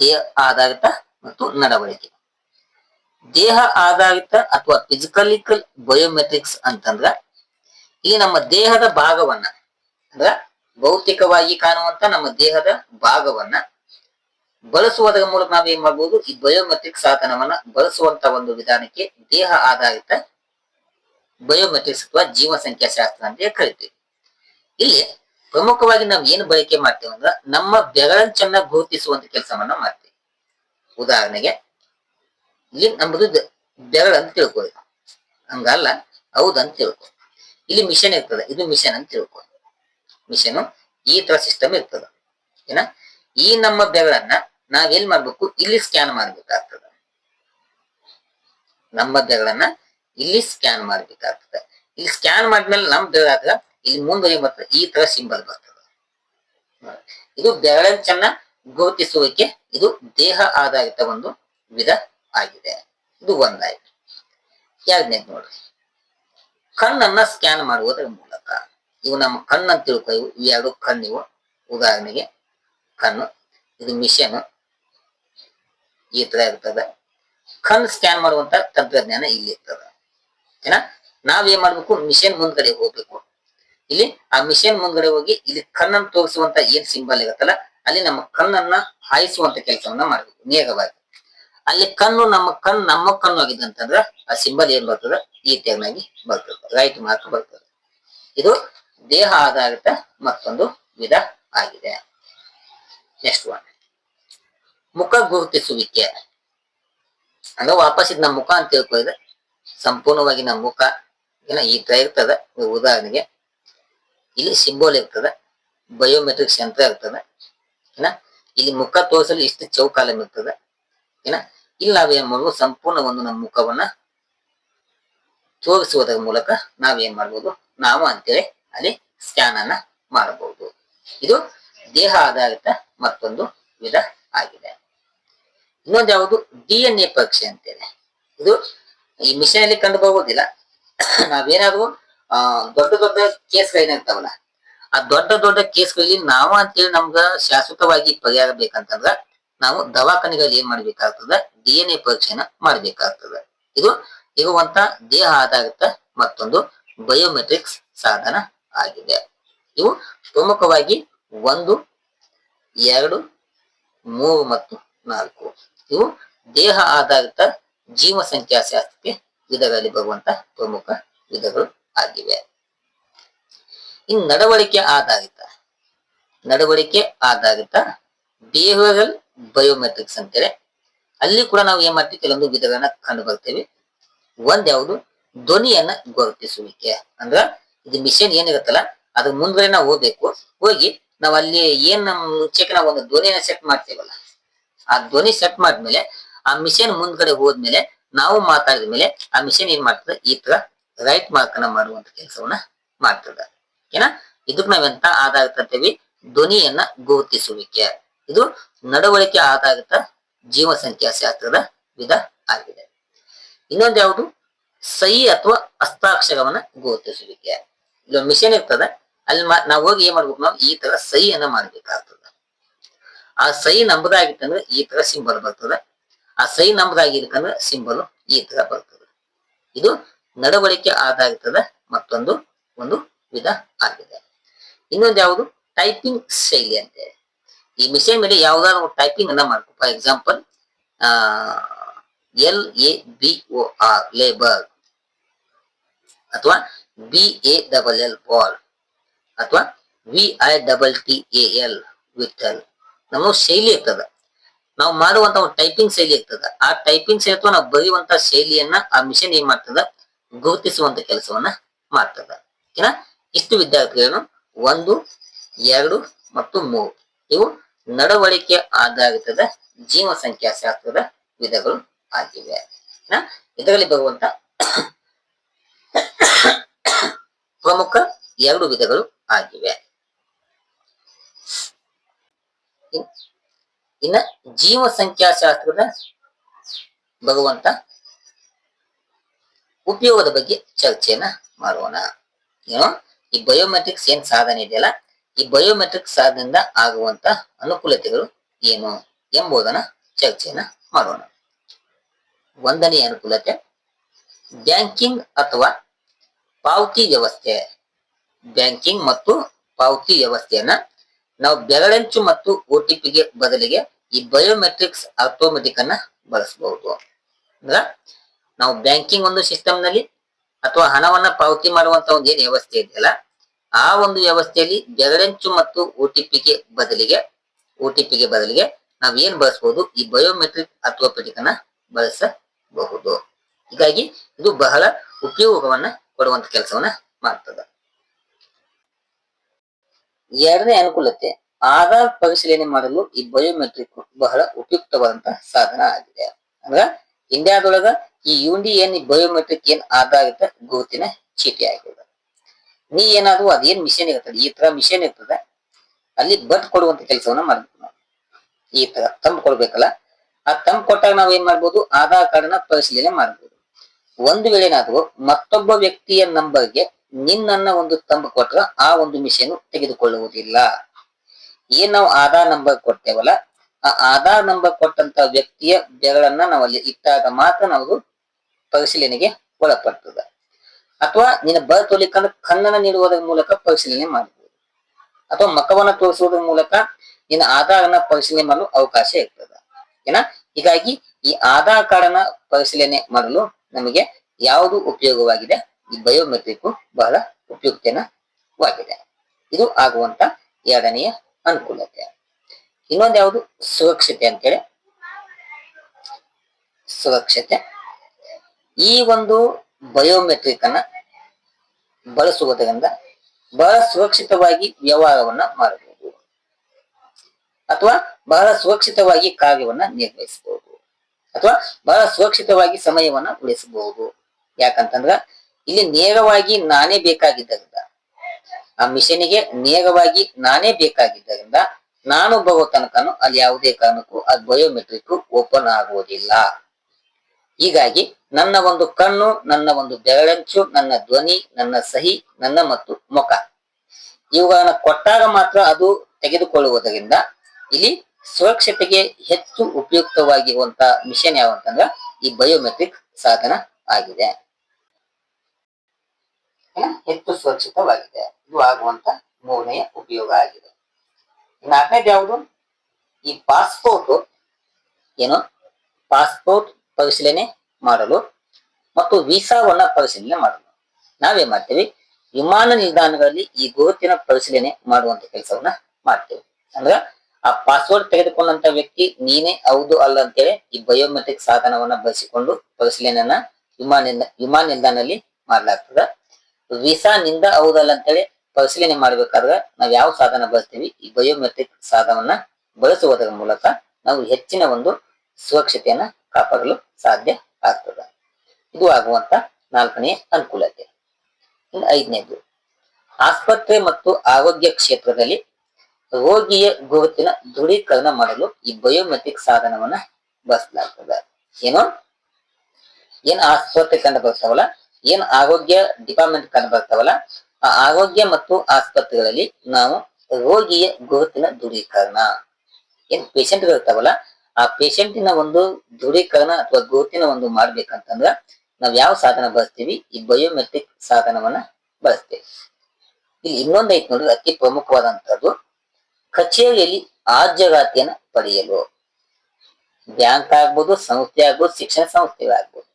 ದೇಹ ಆಧಾರಿತ ಮತ್ತು ನಡವಳಿಕೆ. ದೇಹ ಆಧಾರಿತ ಅಥವಾ ಫಿಸಿಕಲಿಕಲ್ ಬಯೋಮೆಟ್ರಿಕ್ಸ್ ಅಂತಂದ್ರ, ಇಲ್ಲಿ ನಮ್ಮ ದೇಹದ ಭಾಗವನ್ನ, ಅಂದ್ರ ಭೌತಿಕವಾಗಿ ಕಾಣುವಂತ ನಮ್ಮ ದೇಹದ ಭಾಗವನ್ನ ಬಳಸುವುದರ ಮೂಲಕ ನಾವು ಏನ್ ಮಾಡ್ಬೋದು? ಈ ಬಯೋಮೆಟ್ರಿಕ್ ಸಾಧನವನ್ನ ಬಳಸುವಂತ ಒಂದು ವಿಧಾನಕ್ಕೆ ದೇಹ ಆಧಾರಿತ ಬಯೋಮೆಟ್ರಿಕ್ಸ್ ಅಥವಾ ಜೀವ ಸಂಖ್ಯಾಶಾಸ್ತ್ರ ಅಂತ ಕರಿತೀವಿ. ಇಲ್ಲಿ ಪ್ರಮುಖವಾಗಿ ನಾವು ಏನು ಬಳಕೆ ಮಾಡ್ತೇವೆ ಅಂದ್ರ ನಮ್ಮ ಬೆರಳಂಚನ್ನ ಗುರುತಿಸುವಂತ ಕೆಲಸವನ್ನ ಮಾಡ್ತೀವಿ. ಉದಾಹರಣೆಗೆ, ಇಲ್ಲಿ ನಮ್ಮದು ಬೆರಳ ಅಂತ ತಿಳ್ಕೊಳ್ಳಿ. ಹಂಗಲ್ಲ ಹೌದಂತ ತಿಳ್ಕೊ ಇಲ್ಲಿ ಮಿಷನ್ ಇರ್ತದೆ, ಇದು ಮಿಷನ್ ಅಂತ ತಿಳ್ಕೊ ಮಿಷನ್ ಈ ತರ ಸಿಸ್ಟಮ್ ಇರ್ತದ. ಏನ? ಈ ನಮ್ಮ ಬೆರಳನ್ನ ನಾವೇನ್ ಮಾಡ್ಬೇಕು? ಇಲ್ಲಿ ಸ್ಕ್ಯಾನ್ ಮಾಡ್ಬೇಕಾಗ್ತದ. ನಮ್ಮ ಬೆರಳನ್ನ ಇಲ್ಲಿ ಸ್ಕ್ಯಾನ್ ಮಾಡ್ಬೇಕಾಗ್ತದೆ. ಇಲ್ಲಿ ಸ್ಕ್ಯಾನ್ ಮಾಡಿದ್ಮೇಲೆ ನಮ್ ಬೆರಳಾಗ ಇಲ್ಲಿ ಮುಂದೆ ಬರ್ತದೆ. ಈ ತರ ಸಿಂಬಲ್ ಬರ್ತದೆ. ಇದು ಬೆರಳಂಚನ್ನ ಗುರುತಿಸುವಿಕೆ, ಇದು ದೇಹ ಆಧಾರಿತ ಒಂದು ವಿಧ ಆಗಿದೆ. ಇದು ಒಂದಾಯ್ತು. ಎರಡನೇ ನೋಡ್ರಿ. ಕಣ್ಣನ್ನ ಸ್ಕ್ಯಾನ್ ಮಾಡುವುದರ ಮೂಲಕ. ಇವು ನಮ್ಮ ಕಣ್ಣಂತ ತಿಳ್ಕೊ ಇವು. ಎರಡು ಕಣ್ಣಿವು ಉದಾಹರಣೆಗೆ ಕಣ್ಣು. ಇದು ಮಿಷನ್ ಈ ತರ ಇರ್ತದೆ ಕಣ್ಣು ಸ್ಕ್ಯಾನ್ ಮಾಡುವಂತ ತಂತ್ರಜ್ಞಾನ ಇಲ್ಲಿ ಇರ್ತದ. ಏನ? ನಾವೇನ್ ಮಾಡ್ಬೇಕು? ಮಿಷನ್ ಮುಂದ್ಗಡೆ ಹೋಗ್ಬೇಕು. ಇಲ್ಲಿ ಆ ಮಿಷನ್ ಮುಂದ್ಗಡೆ ಹೋಗಿ ಇಲ್ಲಿ ಕಣ್ಣನ್ನು ತೋರಿಸುವಂತ ಏನ್ ಸಿಂಬಲ್ ಇರುತ್ತಲ್ಲ, ಅಲ್ಲಿ ನಮ್ಮ ಕಣ್ಣನ್ನ ಹಾಯಿಸುವಂತ ಕೆಲಸವನ್ನ ಮಾಡ್ಬೇಕು, ನೇರವಾಗಿ. ಅಲ್ಲಿ ಕಣ್ಣು ನಮ್ಮ ಕಣ್ಣು ನಮ್ಮ ಕಣ್ಣು ಆಗಿದೆ ಅಂತಂದ್ರೆ ಆ ಸಿಂಬಲ್ ಏನ್ ಬರ್ತದೆ? ಈ ತೆಗ್ನಾಗಿ ಬರ್ತದೆ ರೈಟ್ ಮಾರ್ಕ್ ಬರ್ತದೆ. ಇದು ದೇಹ ಆಧಾರಿತ ಮತ್ತೊಂದು ವಿಧ ಆಗಿದೆ. ನೆಕ್ಸ್ಟ್ ಒನ್ ಮುಖ ಗುರುತಿಸುವಿಕೆ ಅಂದ್ರೆ ವಾಪಸ್ ಇದು ನಮ್ಮ ಮುಖ ಅಂತ ತಿಳ್ಕೊಳ್ಳಿದ್ರೆ ಸಂಪೂರ್ಣವಾಗಿ ನಮ್ಮ ಮುಖ, ಏನ ಈ ತರ ಇರ್ತದೆ. ಉದಾಹರಣೆಗೆ ಇಲ್ಲಿ ಸಿಂಬೋಲ್ ಇರ್ತದೆ ಬಯೋಮೆಟ್ರಿಕ್ ಯಂತ್ರ ಇರ್ತದೆ, ಏನ? ಇಲ್ಲಿ ಮುಖ ತೋರಿಸಲು ಇಷ್ಟು ಚೌಕಾಲಂ ಇರ್ತದೆ, ಏನ? ಇಲ್ಲಿ ನಾವೇನ್ ಮಾಡ್ಬೋದು, ಸಂಪೂರ್ಣ ಒಂದು ನಮ್ಮ ಮುಖವನ್ನ ತೋರಿಸುವುದರ ಮೂಲಕ ನಾವೇನ್ ಮಾಡ್ಬೋದು, ನಾವು ಅಂತೇಳಿ ಅಲ್ಲಿ ಸ್ಕ್ಯಾನ್ ಅನ್ನ ಮಾಡಬಹುದು ಇದು ದೇಹ ಆಧಾರಿತ ಮತ್ತೊಂದು ವಿಧ ಆಗಿದೆ. ಇನ್ನೊಂದು ಯಾವುದು? ಡಿ ಎನ್ ಎ ಪರೀಕ್ಷೆ ಅಂತೇಳಿ. ಇದು ಈ ಮಿಷನ್ ಅಲ್ಲಿ ಕಂಡು ಬರುವುದಿಲ್ಲ ನಾವೇನಾದ್ರೂ, ಆ, ದೊಡ್ಡ ದೊಡ್ಡ ಕೇಸ್ಗಳೇನಿರ್ತಾವಲ್ಲ ಆ ದೊಡ್ಡ ದೊಡ್ಡ ಕೇಸ್ಗಳಲ್ಲಿ ನಾವ ಅಂತೇಳಿ ನಮ್ಗ ಶಾಶ್ವತವಾಗಿ ಪರಿಹಾರ ಬೇಕಂತಂದ್ರ ನಾವು ದವಾಖಾನೆಗಳಲ್ಲಿ ಏನ್ ಮಾಡ್ಬೇಕಾಗ್ತದ? ಡಿ ಎನ್ ಎ ಪರೀಕ್ಷೆನ ಮಾಡ್ಬೇಕಾಗ್ತದ. ಇದು ಇರುವಂತ ದೇಹ ಆಧಾರಿತ ಮತ್ತೊಂದು ಬಯೋಮೆಟ್ರಿಕ್ಸ್ ಸಾಧನ ಆಗಿದೆ. ಇವು ಪ್ರಮುಖವಾಗಿ ಒಂದು, ಎರಡು, ಮೂರು ಮತ್ತು ನಾಲ್ಕು. ಇವು ದೇಹ ಆಧಾರಿತ ಜೀವ ಸಂಖ್ಯಾಶಾಸ್ತ್ರಕ್ಕೆ ವಿಧಗಳಲ್ಲಿ ಬರುವಂತ ಪ್ರಮುಖ ವಿಧಗಳು ಆಗಿವೆ. ಇನ್ ನಡವಳಿಕೆ ಆಧಾರಿತ ನಡವಳಿಕೆ ಆಧಾರಿತ ಬಿಹೇವಿಯರಲ್ ಬಯೋಮೆಟ್ರಿಕ್ಸ್ ಅಂತೇಳಿ. ಅಲ್ಲಿ ಕೂಡ ನಾವು ಏನ್ ಮಾಡ್ತೀವಿ? ಕೆಲವೊಂದು ವಿಧಗಳನ್ನ ಕಂಡು ಬರ್ತೇವೆ ಒಂದ್ ಯಾವುದು? ಧ್ವನಿಯನ್ನ ಗುರುತಿಸುವಿಕೆ ಅಂದ್ರ ಇದು ಮಿಷನ್ ಏನಿರುತ್ತಲ್ಲ, ಅದ್ರ ಮುಂದ್ಗಡೆ ನಾವು ಹೋಗ್ಬೇಕು. ಹೋಗಿ ನಾವ್ ಅಲ್ಲಿ ಏನ್ ನಮ್ ಚೆಕ್ ನಾವು ಒಂದು ಧ್ವನಿಯನ್ನ ಸೆಟ್ ಮಾಡ್ತೇವಲ್ಲ ಆ ಧ್ವನಿ ಸೆಟ್ ಮಾಡಿದ್ಮೇಲೆ, ಆ ಮಿಷನ್ ಮುಂದ್ಗಡೆ ಹೋದ್ಮೇಲೆ, ನಾವು ಮಾತಾಡಿದ ಮೇಲೆ ಆ ಮಿಷನ್ ಏನ್ ಮಾಡ್ತದೆ? ಈ ತರ ರೈಟ್ ಮಾರ್ಕ್ ಅನ್ನ ಮಾಡುವಂತ ಕೆಲಸವನ್ನ ಮಾಡ್ತದ. ಏನಾ ಇದಕ್ ನಾವೆಂತ ಅಂತೀವಿ ಧ್ವನಿಯನ್ನ ಗುರುತಿಸುವಿಕೆ. ಇದು ನಡವಳಿಕೆ ಆಧಾರಿತ ಜೀವ ಸಂಖ್ಯಾ ಶಾಸ್ತ್ರದ ವಿಧ ಆಗಿದೆ. ಇನ್ನೊಂದು ಯಾವುದು? ಸಹಿ ಅಥವಾ ಹಸ್ತಾಕ್ಷರವನ್ನ ಗುರುತಿಸುವಿಕೆ. ಇದು ಮಿಷನ್ ಇರ್ತದೆ, ಅಲ್ಲಿ ನಾವು ಹೋಗಿ ಏನ್ ಮಾಡ್ಬೇಕು ನಾವು? ಈ ತರ ಸಹಿಯನ್ನ ಮಾಡ್ಬೇಕಾಗ್ತದೆ. ಆ ಸೈ ನಂಬದಾಗಿತ್ತಂದ್ರೆ ಈ ತರ ಸಿಂಬಲ್ ಬರ್ತದೆ. ಆ ಸೈ ನಮ್ದಾಗಿರ್ಕಂದ್ರೆ ಸಿಂಬಲ್ ಈ ತರ ಬರ್ತದೆ. ಇದು ನಡವಳಿಕೆ ಆಧಾರಿತದ ಮತ್ತೊಂದು, ಒಂದು ವಿಧ ಆಗಿದೆ. ಇನ್ನೊಂದು ಯಾವುದು? ಟೈಪಿಂಗ್ ಶೈಲಿ ಅಂತೇಳಿ ಈ ಮಿಷನ್ ಮೇಲೆ ಯಾವ್ದಾದ್ರು ಟೈಪಿಂಗ್ ಅನ್ನ ಮಾಡ್ಕೊ. For example L A B O R labour ಅಥವಾ B A double L ball ಅಥವಾ V I double T L Vitthal ನಮ್ಮ ಶೈಲಿ ಇರ್ತದ. ನಾವು ಮಾಡುವಂತ ಒಂದು ಟೈಪಿಂಗ್ ಶೈಲಿ ಇರ್ತದ. ಆ ಟೈಪಿಂಗ್ ಶೈಲಿ ಅಥವಾ ನಾವು ಬರೆಯುವಂತ ಶೈಲಿಯನ್ನ ಆ ಮಿಷನ್ ಏನ್ ಮಾಡ್ತದ? ಗುರುತಿಸುವಂತ ಕೆಲಸವನ್ನ ಮಾಡ್ತದ. ಓಕೆನಾ? ಇಷ್ಟು ವಿದ್ಯಾರ್ಥಿಗಳನ್ನು ಒಂದು, ಎರಡು ಮತ್ತು ಮೂರು. ಇವು ನಡವಳಿಕೆ ಆಧಾರಿತದ ಜೀವ ಸಂಖ್ಯಾ ಶಾಸ್ತ್ರದ ವಿಧಗಳು ಆಗಿವೆ? ಇದರಲ್ಲಿ ಬರುವಂತ ಪ್ರಮುಖ ಎರಡು ವಿಧಗಳು ಆಗಿವೆ. ಇನ್ನ ಜೀವ ಸಂಖ್ಯಾಶಾಸ್ತ್ರದ ಭಗವಂತ ಉಪಯೋಗದ ಬಗ್ಗೆ ಚರ್ಚೆಯನ್ನ ಮಾಡೋಣ. ಏನೋ? ಈ ಬಯೋಮೆಟ್ರಿಕ್ಸ್ ಏನ್ ಸಾಧನೆ ಇದೆಯಲ್ಲ, ಈ ಬಯೋಮೆಟ್ರಿಕ್ ಸಾಧನೆಯಿಂದ ಆಗುವಂತ ಅನುಕೂಲತೆಗಳು ಏನು ಎಂಬುದನ್ನ ಚರ್ಚೆಯನ್ನ ಮಾಡೋಣ. ಒಂದನೇ ಅನುಕೂಲತೆ, ಬ್ಯಾಂಕಿಂಗ್ ಅಥವಾ ಪಾವತಿ ವ್ಯವಸ್ಥೆ. ಬ್ಯಾಂಕಿಂಗ್ ಮತ್ತು ಪಾವತಿ ವ್ಯವಸ್ಥೆಯನ್ನ ನಾವು ಬೆರಳಂಚು ಮತ್ತು ಒ ಟಿ ಪಿಗೆ ಬದಲಿಗೆ ಈ ಬಯೋಮೆಟ್ರಿಕ್ಸ್ ಆಟೋಮೆಟಿಕ್ ಅನ್ನ ಬಳಸಬಹುದು ಅಂದ್ರ ನಾವು ಬ್ಯಾಂಕಿಂಗ್ ಒಂದು ಸಿಸ್ಟಮ್ನಲ್ಲಿ ಅಥವಾ ಹಣವನ್ನ ಪಾವತಿ ಮಾಡುವಂತ ಒಂದು ಏನ್ ವ್ಯವಸ್ಥೆ ಇದೆಯಲ್ಲ, ಆ ಒಂದು ವ್ಯವಸ್ಥೆಯಲ್ಲಿ ಬೆರಳಂಚು ಮತ್ತು ಒ ಟಿ ಪಿಗೆ ಬದಲಿಗೆ ಒ ಟಿ ಬದಲಿಗೆ ನಾವ್ ಏನ್ ಬಳಸಬಹುದು ಈ ಬಯೋಮೆಟ್ರಿಕ್ ಆಟೋಮೆಟಿಕ್ ಅನ್ನ ಬಳಸಬಹುದು. ಹೀಗಾಗಿ ಇದು ಬಹಳ ಉಪಯೋಗವನ್ನ ಕೊಡುವಂತ ಕೆಲಸವನ್ನ ಮಾಡ್ತದ. ಎರಡನೇ ಅನುಕೂಲತೆ, ಆಧಾರ್ ಪರಿಶೀಲನೆ ಮಾಡಲು ಈ ಬಯೋಮೆಟ್ರಿಕ್ ಬಹಳ ಉಪಯುಕ್ತವಾದಂತಹ ಸಾಧನ ಆಗಿದೆ. ಅಂದ್ರ ಇಂಡಿಯಾದೊಳಗ ಈ ಯುಂಡಿ ಏನ್ ಈ ಬಯೋಮೆಟ್ರಿಕ್ ಏನ್ ಆಧಾರಿತ ಗುರುತಿನ ಚೀಟಿ ಆಗಿದೆ ನೀ ಏನಾದ್ರು ಅದೇನ್ ಮಿಷನ್ ಇರ್ತದೆ ಈ ತರ ಮಿಷನ್ ಇರ್ತದೆ, ಅಲ್ಲಿ ಬಟ್ ಕೊಡುವಂತ ಕೆಲಸವನ್ನ ಮಾಡ್ಬೇಕು ನಾವು. ಈ ತರ ತಂಬ್ ಕೊಡ್ಬೇಕಲ್ಲ, ಆ ತಂಬ್ ಕೊಟ್ಟಾಗ ನಾವು ಏನ್ ಮಾಡ್ಬೋದು, ಆಧಾರ್ ಕಾರ್ಡ್ನ ಪರಿಶೀಲನೆ ಮಾಡ್ಬೋದು. ಒಂದು ವೇಳೆ ಏನಾದ್ರು ಮತ್ತೊಬ್ಬ ವ್ಯಕ್ತಿಯ ನಂಬರ್ಗೆ ನಿನ್ನನ್ನ ಒಂದು ತಂಬ ಕೊಟ್ರ ಆ ಒಂದು ಮಿಷನ್ ತೆಗೆದುಕೊಳ್ಳುವುದಿಲ್ಲ. ಏನ್ ನಾವು ಆಧಾರ್ ನಂಬರ್ ಕೊಡ್ತೇವಲ್ಲ, ಆ ಆಧಾರ್ ನಂಬರ್ ಕೊಟ್ಟಂತ ವ್ಯಕ್ತಿಯ ಬೆರಳನ್ನ ನಾವು ಅಲ್ಲಿ ಇಟ್ಟಾಗ ಮಾತ್ರ ನಾವು ಪರಿಶೀಲನೆಗೆ ಒಳಪಡ್ತದ. ಅಥವಾ ನಿನ್ನ ಬರ್ತ್ ತೋಲಿಕಂದ್ರೆ ಕನ್ನಡ ನೀಡುವುದರ ಮೂಲಕ ಪರಿಶೀಲನೆ ಮಾಡಬಹುದು ಅಥವಾ ಮಖವನ್ನ ತೋರಿಸುವುದರ ಮೂಲಕ ನಿನ್ನ ಆಧಾರನ ಪರಿಶೀಲನೆ ಮಾಡಲು ಅವಕಾಶ ಇರ್ತದ. ಏನ? ಹೀಗಾಗಿ ಈ ಆಧಾರ್ ಕಾರ್ಡ್ ಪರಿಶೀಲನೆ ಮಾಡಲು ನಮಗೆ ಯಾವುದು ಉಪಯೋಗವಾಗಿದೆ? ಈ ಬಯೋಮೆಟ್ರಿಕ್ ಬಹಳ ಉಪಯುಕ್ತನವಾಗಿದೆ ಇದು ಆಗುವಂತ ಎರಡನೆಯ ಅನುಕೂಲತೆ. ಇನ್ನೊಂದು ಯಾವುದು? ಸುರಕ್ಷತೆ ಅಂತೇಳಿ. ಸುರಕ್ಷತೆ. ಈ ಒಂದು ಬಯೋಮೆಟ್ರಿಕ್ ಅನ್ನ ಬಳಸುವುದರಿಂದ ಬಹಳ ಸುರಕ್ಷಿತವಾಗಿ ವ್ಯವಹಾರವನ್ನ ಮಾಡಬಹುದು. ಅಥವಾ ಬಹಳ ಸುರಕ್ಷಿತವಾಗಿ ಕಾರ್ಯವನ್ನ ನಿರ್ವಹಿಸಬಹುದು. ಅಥವಾ ಬಹಳ ಸುರಕ್ಷಿತವಾಗಿ ಸಮಯವನ್ನ ಉಳಿಸಬಹುದು. ಯಾಕಂತಂದ್ರ ಇಲ್ಲಿ ನೇರವಾಗಿ ನಾನೇ ಬೇಕಾಗಿದ್ದರಿಂದ, ಆ ಮಿಷನಿಗೆ ನೇರವಾಗಿ ನಾನೇ ಬೇಕಾಗಿದ್ದರಿಂದ ನಾನು ಬರುವ ತನಕನು ಅಲ್ಲಿ ಯಾವುದೇ ಕಾರಣಕ್ಕೂ ಅದು ಬಯೋಮೆಟ್ರಿಕ್ ಓಪನ್ ಆಗುವುದಿಲ್ಲ ಹೀಗಾಗಿ ನನ್ನ ಒಂದು ಕಣ್ಣು, ನನ್ನ ಒಂದು ಬೆರಳಂಚು, ನನ್ನ ಧ್ವನಿ, ನನ್ನ ಸಹಿ, ನನ್ನ ಮತ್ತು ಮುಖ, ಇವುಗಳನ್ನ ಕೊಟ್ಟಾಗ ಮಾತ್ರ ಅದು ತೆಗೆದುಕೊಳ್ಳುವುದರಿಂದ ಇಲ್ಲಿ ಸುರಕ್ಷತೆಗೆ ಹೆಚ್ಚು ಉಪಯುಕ್ತವಾಗಿರುವಂತಹ ಮಿಷನ್ ಯಾವಂತಂದ್ರ ಈ ಬಯೋಮೆಟ್ರಿಕ್ ಸಾಧನ ಆಗಿದೆ? ಹೆಚ್ಚು ಸುರಕ್ಷಿತವಾಗಿದೆ. ಇದು ಆಗುವಂತ ಮೂರನೆಯ ಉಪಯೋಗ ಆಗಿದೆ. ನಾಲ್ಕನೇದು ಯಾವುದು? ಈ ಪಾಸ್ಪೋರ್ಟ್ ಏನು? ಪಾಸ್ಪೋರ್ಟ್ ಪರಿಶೀಲನೆ ಮಾಡಲು ಮತ್ತು ವೀಸಾವನ್ನ ಪರಿಶೀಲನೆ ಮಾಡಲು. ನಾವೇನ್ ಮಾಡ್ತೀವಿ? ವಿಮಾನ ನಿಲ್ದಾಣಗಳಲ್ಲಿ ಈ ಗುರುತಿನ ಪರಿಶೀಲನೆ ಮಾಡುವಂತ ಕೆಲಸವನ್ನ ಮಾಡ್ತೇವೆ. ಅಂದ್ರೆ ಆ ಪಾಸ್ವರ್ಡ್ ತೆಗೆದುಕೊಂಡಂತ ವ್ಯಕ್ತಿ ನೀನೇ ಹೌದು ಅಲ್ಲ ಅಂತೇಳಿ ಈ ಬಯೋಮೆಟ್ರಿಕ್ ಸಾಧನವನ್ನ ಬಳಸಿಕೊಂಡು ಪರಿಶೀಲನೆಯನ್ನ ವಿಮಾನ ವಿಮಾನ ನಿಲ್ದಾಣದಲ್ಲಿ ಮಾಡ್ಲಾಗ್ತದ. ವೀಸಾ ನಿಂದ ಹೌದಲ್ಲ ಅಂತೇಳಿ ಪರಿಶೀಲನೆ ಮಾಡ್ಬೇಕಾದ್ರೆ ನಾವ್ ಯಾವ ಸಾಧನ ಬಳಸ್ತೀವಿ? ಈ ಬಯೋಮೆಟ್ರಿಕ್ ಸಾಧನವನ್ನ ಬಳಸುವುದರ ಮೂಲಕ ನಾವು ಹೆಚ್ಚಿನ ಒಂದು ಸುರಕ್ಷತೆಯನ್ನ ಕಾಪಾಡಲು ಸಾಧ್ಯ ಆಗ್ತದ. ಇದು ಆಗುವಂತ ನಾಲ್ಕನೆಯ ಅನುಕೂಲತೆ. ಇನ್ನು ಐದನೇದು, ಆಸ್ಪತ್ರೆ ಮತ್ತು ಆರೋಗ್ಯ ಕ್ಷೇತ್ರದಲ್ಲಿ ರೋಗಿಯ ಗುರುತಿನ ದೃಢೀಕರಣ ಮಾಡಲು ಈ ಬಯೋಮೆಟ್ರಿಕ್ ಸಾಧನವನ್ನ ಬಳಸಲಾಗ್ತದೆ. ಏನು? ಏನ್ ಆಸ್ಪತ್ರೆ ಕಂಡು ಬರ್ತಾವಲ್ಲ ಏನ್ ಆರೋಗ್ಯ ಡಿಪಾರ್ಟ್ಮೆಂಟ್ ಕಂಡು ಬರ್ತಾವಲ್ಲ ಆ ಆರೋಗ್ಯ ಮತ್ತು ಆಸ್ಪತ್ರೆಗಳಲ್ಲಿ ನಾವು ರೋಗಿಯ ಗುರುತಿನ ದೃಢೀಕರಣ. ಏನ್ ಪೇಷಂಟ್ ಇರ್ತಾವಲ್ಲ, ಆ ಪೇಷಂಟಿನ ಒಂದು ದೃಢೀಕರಣ ಅಥವಾ ಗುರುತಿನ ಒಂದು ಮಾಡ್ಬೇಕಂತಂದ್ರ ನಾವ್ ಯಾವ ಸಾಧನ ಬಳಸ್ತೀವಿ? ಈ ಬಯೋಮೆಟ್ರಿಕ್ ಸಾಧನವನ್ನ ಬಳಸ್ತೇವೆ. ಇಲ್ಲಿ ಇನ್ನೊಂದ್ ಐತ್ ನೋಡ್ರಿ, ಅತಿ ಪ್ರಮುಖವಾದಂತದ್ದು ಕಚೇರಿಯಲ್ಲಿ ಹಾಜರಾತಿಯನ್ನ ಪಡೆಯಲು. ಬ್ಯಾಂಕ್ ಆಗ್ಬೋದು, ಸಂಸ್ಥೆ ಆಗ್ಬೋದು, ಶಿಕ್ಷಣ ಸಂಸ್ಥೆಗಳಾಗ್ಬೋದು.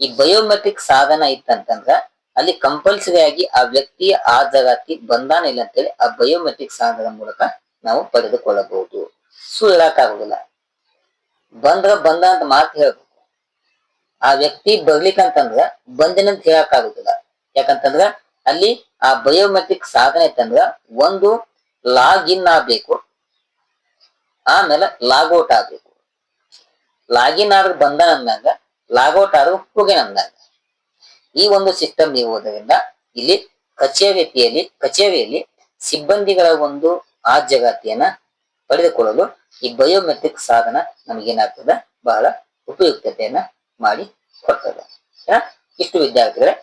ಈ ಬಯೋಮೆಟ್ರಿಕ್ ಸಾಧನ ಇತ್ತಂತಂದ್ರ ಅಲ್ಲಿ ಕಂಪಲ್ಸರಿ ಆಗಿ ಆ ವ್ಯಕ್ತಿಯ ಹಾಜರಾತಿ ಬಂದಾನ ಇಲ್ಲ ಅಂತೇಳಿ ಆ ಬಯೋಮೆಟ್ರಿಕ್ ಸಾಧನದ ಮೂಲಕ ನಾವು ಪಡೆದುಕೊಳ್ಳಬಹುದು. ಸುಳ್ಳು ಹೇಳಕ್ಕಾಗುದಿಲ್ಲ. ಬಂದ್ರ ಬಂದ ಅಂತ ಮಾತು ಹೇಳ್ಬೇಕು. ಆ ವ್ಯಕ್ತಿ ಬರ್ಲಿಕ್ಕಂತಂದ್ರ ಬಂದಿನಂತ ಹೇಳಕ್ ಆಗುದಿಲ್ಲ ಯಾಕಂತಂದ್ರ ಅಲ್ಲಿ ಆ ಬಯೋಮೆಟ್ರಿಕ್ ಸಾಧನ ಇತ್ತಂದ್ರ ಒಂದು ಲಾಗಿನ್ ಆಗ್ಬೇಕು, ಆಮೇಲೆ ಲಾಗೌಟ್ ಆಗ್ಬೇಕು. ಲಾಗಿನ್ ಆದ್ರೆ ಬಂದ ಅಂದಾಗ ಲಾಗೌಟ್ ಆದ್ರೆ ಅಂದಾಗ ಈ ಒಂದು ಸಿಸ್ಟಮ್ ಇರುವುದರಿಂದ ಇಲ್ಲಿ ಕಚೇರಿಯಲ್ಲಿ ಕಚೇರಿಯಲ್ಲಿ ಸಿಬ್ಬಂದಿಗಳ ಒಂದು ಆ ಜಗತ್ತಿಯನ್ನ ಪಡೆದುಕೊಳ್ಳಲು ಈ ಬಯೋಮೆಟ್ರಿಕ್ ಸಾಧನ ನಮಗೇನಾಗ್ತದೆ? ಬಹಳ ಉಪಯುಕ್ತತೆಯನ್ನ ಮಾಡಿ ಕೊಡ್ತದೆ? ಇಷ್ಟು ವಿದ್ಯಾರ್ಥಿಗಳೇ,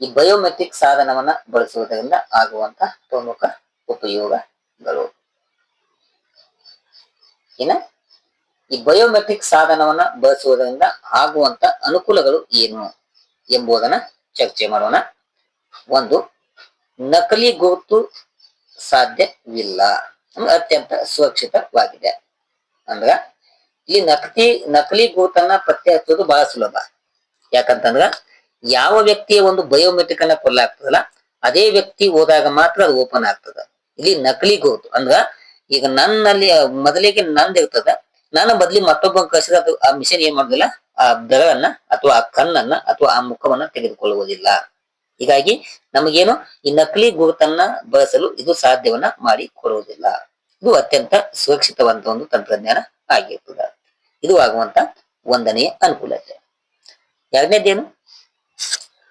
ಈ ಬಯೋಮೆಟ್ರಿಕ್ ಸಾಧನವನ್ನ ಬಳಸುವುದರಿಂದ ಆಗುವಂತ ಪ್ರಮುಖ ಉಪಯೋಗಗಳು. ಇನ್ನ ಈ ಬಯೋಮೆಟ್ರಿಕ್ ಸಾಧನವನ್ನ ಬಳಸುವುದರಿಂದ ಆಗುವಂತ ಅನುಕೂಲಗಳು ಏನು ಎಂಬುದನ್ನ ಚರ್ಚೆ ಮಾಡೋಣ. ಒಂದು, ನಕಲಿ ಗುರುತು ಸಾಧ್ಯವಿಲ್ಲ. ಅತ್ಯಂತ ಸುರಕ್ಷಿತವಾಗಿದೆ. ಅಂದ್ರ ಈ ನಕಲಿ ನಕಲಿ ಗುರುತನ್ನ ಪತ್ತೆ ಹಚ್ಚೋದು ಬಹಳ ಸುಲಭ. ಯಾಕಂತಂದ್ರ ಯಾವ ವ್ಯಕ್ತಿಯ ಒಂದು ಬಯೋಮೆಟ್ರಿಕ್ ಅನ್ನ ಕೊಡ್ಲಾಗ್ತದಲ್ಲ, ಅದೇ ವ್ಯಕ್ತಿ ಹೋದಾಗ ಮಾತ್ರ ಅದು ಓಪನ್ ಆಗ್ತದ. ಇಲ್ಲಿ ನಕಲಿ ಗುರುತು ಅಂದ್ರ ಈಗ ನನ್ನಲ್ಲಿ, ಮೊದಲಿಗೆ ನಂದ್ ನಾನು ಬದ್ಲಿ ಮತ್ತೊಬ್ಬ ಕಸಿದ ಆ ಮಿಷನ್ ಏನ್ ಮಾಡುದಿಲ್ಲ? ಆ ಬೆರಳನ್ನ ಅಥವಾ ಆ ಕಣ್ಣನ್ನ ಅಥವಾ ಆ ಮುಖವನ್ನ ತೆಗೆದುಕೊಳ್ಳುವುದಿಲ್ಲ. ಹೀಗಾಗಿ ನಮಗೇನು ಈ ನಕಲಿ ಗುರುತನ್ನ ಬಳಸಲು ಇದು ಸಾಧ್ಯವನ್ನ ಮಾಡಿ ಕೊಡುವುದಿಲ್ಲ. ಇದು ಅತ್ಯಂತ ಸುರಕ್ಷಿತವಂತ ಒಂದು ತಂತ್ರಜ್ಞಾನ ಆಗಿರ್ತದೆ. ಇದು ಆಗುವಂತ ಒಂದನೆಯ ಅನುಕೂಲತೆ. ಎರಡನೇದೇನು?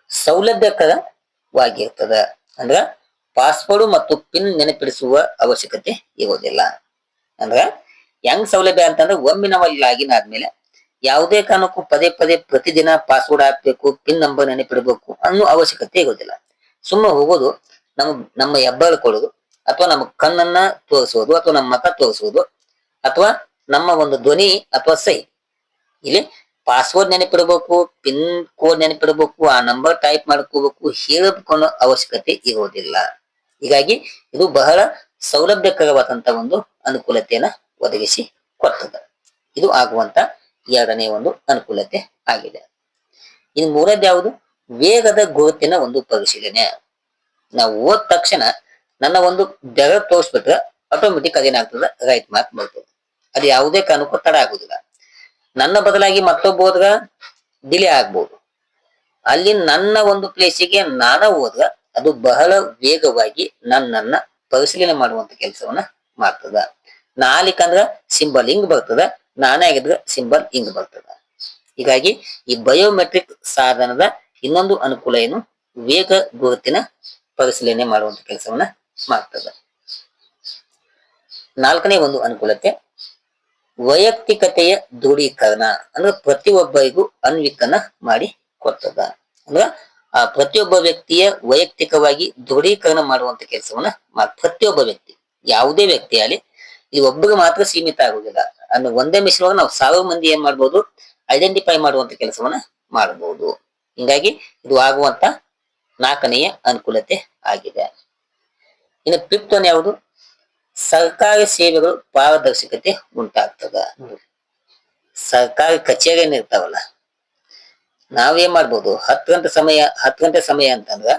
ಸೌಲಭ್ಯಕರವಾಗಿರ್ತದ. ಅಂದ್ರ ಪಾಸ್ವರ್ಡ್ ಮತ್ತು ಪಿನ್ ನೆನಪಿಡಿಸುವ ಅವಶ್ಯಕತೆ ಇರುವುದಿಲ್ಲ. ಅಂದ್ರ ಹೆಂಗ್ ಸೌಲಭ್ಯ ಅಂತಂದ್ರೆ ಒಮ್ಮೆ ನಾವು ಅಲ್ಲಿ ಲಾಗಿನ್ ಆದ್ಮೇಲೆ ಯಾವುದೇ ಕಾರಣಕ್ಕೂ ಪದೇ ಪದೇ ಪ್ರತಿದಿನ ಪಾಸ್ವರ್ಡ್ ಹಾಕ್ಬೇಕು ಪಿನ್ ನಂಬರ್ ನೆನಪಿಡಬೇಕು ಅನ್ನೋ ಅವಶ್ಯಕತೆ ಇರೋದಿಲ್ಲ. ಸುಮ್ಮನೆ ಹೋಗೋದು ನಮ್ಮ ನಮ್ಮ ಹೆಬ್ಬಾಳು ಕೊಡೋದು, ಅಥವಾ ನಮ್ಮ ಕಣ್ಣನ್ನ ತೋರಿಸೋದು, ಅಥವಾ ನಮ್ಮ ಮತ ತೋರಿಸೋದು, ಅಥವಾ ನಮ್ಮ ಒಂದು ಧ್ವನಿ ಅಥವಾ ಸೈ. ಇಲ್ಲಿ ಪಾಸ್ವರ್ಡ್ ನೆನಪಿಡಬೇಕು ಪಿನ್ ಕೋಡ್ ನೆನಪಿಡಬೇಕು, ಆ ನಂಬರ್ ಟೈಪ್ ಮಾಡ್ಕೋಬೇಕು ಹೇಳಬೇಕು ಅವಶ್ಯಕತೆ ಇರೋದಿಲ್ಲ. ಹೀಗಾಗಿ ಇದು ಬಹಳ ಸೌಲಭ್ಯಕರವಾದಂತ ಒಂದು ಅನುಕೂಲತೆಯನ್ನ ಒದಗಿಸಿ ಕೊಡ್ತದೆ. ಇದು ಆಗುವಂತ ಎರಡನೇ ಒಂದು ಅನುಕೂಲತೆ ಆಗಿದೆ. ಇನ್ನು ಮೂರದ್ದು ಯಾವುದು? ವೇಗದ ಗುರುತಿನ ಒಂದು ಪರಿಶೀಲನೆ. ನಾವು ಓದ ತಕ್ಷಣ ನನ್ನ ಒಂದು ಬೆರಳು ತೋರಿಸ್ಬಿಟ್ರೆ ಆಟೋಮೆಟಿಕ್ ಅದೇನಾಗ್ತದೆ ರೈಟ್ ಮಾರ್ಕ್ ಬರ್ತದೆ. ಅದು ಯಾವುದೇ ಕಾರಣಕ್ಕೂ ತಡ ಆಗುದಿಲ್ಲ. ನನ್ನ ಬದಲಾಗಿ ಮತ್ತೊಬ್ಬ ಹೋದ್ರ ಡಿಲೇ ಆಗ್ಬಹುದು ಅಲ್ಲಿ ನನ್ನ ಒಂದು ಪ್ಲೇಸಿಗೆ ನಾನ ಹೋದ್ರ ಅದು ಬಹಳ ವೇಗವಾಗಿ ನನ್ನನ್ನ ಪರಿಶೀಲನೆ ಮಾಡುವಂತ ಕೆಲಸವನ್ನ ಮಾಡ್ತದ. ನಾಲಿಕಂದ್ರ ಸಿಂಬಲ್ ಹಿಂಗ್ ಬರ್ತದ ನಾನೇ ಆಗಿದ್ರ ಸಿಂಬಲ್ ಹಿಂಗ್ ಬರ್ತದ. ಹೀಗಾಗಿ ಈ ಬಯೋಮೆಟ್ರಿಕ್ ಸಾಧನದ ಇನ್ನೊಂದು ಅನುಕೂಲ ಏನು? ವೇಗ ಗುರುತಿನ ಪರಿಶೀಲನೆ ಮಾಡುವಂತ ಕೆಲಸವನ್ನ ಮಾಡ್ತದ. ನಾಲ್ಕನೇ ಒಂದು ಅನುಕೂಲತೆ, ವೈಯಕ್ತಿಕತೆಯ ದೃಢೀಕರಣ ಅಂದ್ರೆ ಪ್ರತಿಯೊಬ್ಬರಿಗೂ ಅನ್ವಿಕನ ಮಾಡಿ ಕೊಡ್ತದ. ಅಂದ್ರ ಆ ಪ್ರತಿಯೊಬ್ಬ ವ್ಯಕ್ತಿಯ ವೈಯಕ್ತಿಕವಾಗಿ ದೃಢೀಕರಣ ಮಾಡುವಂತ ಕೆಲಸವನ್ನ ಮಾಡ್, ಪ್ರತಿಯೊಬ್ಬ ವ್ಯಕ್ತಿ, ಯಾವುದೇ ವ್ಯಕ್ತಿ ಆಗಲಿ ಈ ಒಬ್ಬರಿಗೆ ಮಾತ್ರ ಸೀಮಿತ ಆಗುದಿಲ್ಲ ಅಂದ್ರೆ ಒಂದೇ ಮಿಶ್ರವಾಗಿ ನಾವು ಸಾವಿರ ಮಂದಿ ಏನ್ ಮಾಡ್ಬೋದು? ಐಡೆಂಟಿಫೈ ಮಾಡುವಂತ ಕೆಲಸವನ್ನ ಮಾಡಬಹುದು ಹಿಂಗಾಗಿ ಇದು ಆಗುವಂತ ನಾಲ್ಕನೆಯ ಅನುಕೂಲತೆ ಆಗಿದೆ. ಇನ್ನು ಫಿಫ್ತ್ ಒನ್ ಯಾವುದು? ಸರ್ಕಾರಿ ಸೇವೆಗಳು ಪಾರದರ್ಶಕತೆ ಉಂಟಾಗ್ತದ. ಸರ್ಕಾರಿ ಕಚೇರಿ ಏನಿರ್ತಾವಲ್ಲ ನಾವೇನ್ ಮಾಡ್ಬೋದು? ಹತ್ತು ಗಂಟೆ ಸಮಯ, ಹತ್ತು ಗಂಟೆ ಸಮಯ ಅಂತಂದ್ರ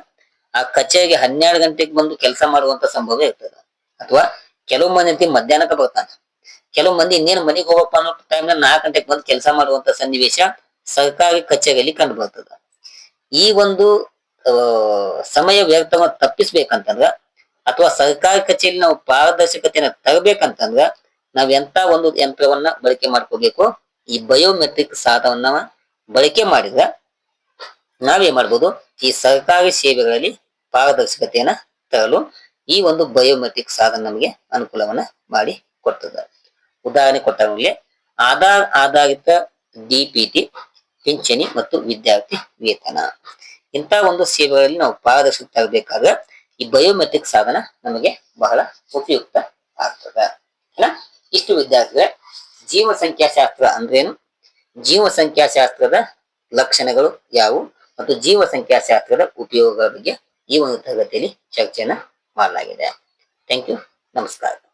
ಆ ಕಚೇರಿಗೆ ಹನ್ನೆರಡು ಗಂಟೆಗೆ ಬಂದು ಕೆಲಸ ಮಾಡುವಂತ ಸಂಭವ ಇರ್ತದ. ಅಥವಾ ಕೆಲವು ಮಂದಿ ಮಧ್ಯಾಹ್ನಕ್ಕೆ ಬರ್ತಾನ ಕೆಲವು ಮಂದಿ ಇನ್ನೇನು ಮನೆಗೆ ಹೋಗಪ್ಪ ಅನ್ನೋ ಟೈಮ್ ನಾಲ್ಕು ಗಂಟೆಗೆ ಬಂದು ಕೆಲಸ ಮಾಡುವಂತ ಸನ್ನಿವೇಶ ಸರ್ಕಾರಿ ಕಚೇರಿಯಲ್ಲಿ ಕಂಡು ಬರ್ತದ. ಈ ಒಂದು ಸಮಯ ವ್ಯರ್ಥವನ್ನು ತಪ್ಪಿಸ್ಬೇಕಂತಂದ್ರ ಅಥವಾ ಸರ್ಕಾರಿ ಕಚೇರಿ ನಾವು ಪಾರದರ್ಶಕತೆಯನ್ನ ತರಬೇಕಂತಂದ್ರ ನಾವ್ ಎಂತ ಒಂದು ಯಂತ್ರವನ್ನ ಬಳಕೆ ಮಾಡ್ಕೋಬೇಕು, ಈ ಬಯೋಮೆಟ್ರಿಕ್ ಸಾಧನವನ್ನ ಬಳಕೆ ಮಾಡಿದ್ರ ನಾವೇನ್ ಮಾಡ್ಬೋದು, ಈ ಸರ್ಕಾರಿ ಸೇವೆಗಳಲ್ಲಿ ಪಾರದರ್ಶಕತೆಯನ್ನ ತರಲು ಈ ಒಂದು ಬಯೋಮೆಟ್ರಿಕ್ ಸಾಧನ ನಮಗೆ ಅನುಕೂಲವನ್ನ ಮಾಡಿ ಕೊಡ್ತದ. ಉದಾಹರಣೆ ಕೊಟ್ಟಾಗಲೇ ಆಧಾರ್ ಆಧಾರಿತ ಡಿಪಿಟಿ ಪಿಂಚಣಿ ಮತ್ತು ವಿದ್ಯಾರ್ಥಿ ವೇತನ. ಇಂಥ ಒಂದು ಸೇವೆಗಳಲ್ಲಿ ನಾವು ಪಾರದರ್ಶಕರಾಗಬೇಕಾದ್ರೆ ಈ ಬಯೋಮೆಟ್ರಿಕ್ ಸಾಧನ ನಮಗೆ ಬಹಳ ಉಪಯುಕ್ತ ಆಗ್ತದ? ಇಷ್ಟು ವಿದ್ಯಾರ್ಥಿಗಳ, ಜೀವ ಸಂಖ್ಯಾಶಾಸ್ತ್ರ ಅಂದ್ರೇನು? ಜೀವ ಸಂಖ್ಯಾಶಾಸ್ತ್ರದ ಲಕ್ಷಣಗಳು ಯಾವುವು? ಮತ್ತು ಜೀವ ಸಂಖ್ಯಾಶಾಸ್ತ್ರದ ಉಪಯೋಗಗಳ ಬಗ್ಗೆ ಈ ಒಂದು ತರಗತಿಯಲ್ಲಿ ಚರ್ಚೆಯನ್ನ ಮಾಡಲಾಗಿದೆ. ಥ್ಯಾಂಕ್ ಯು ನಮಸ್ಕಾರ.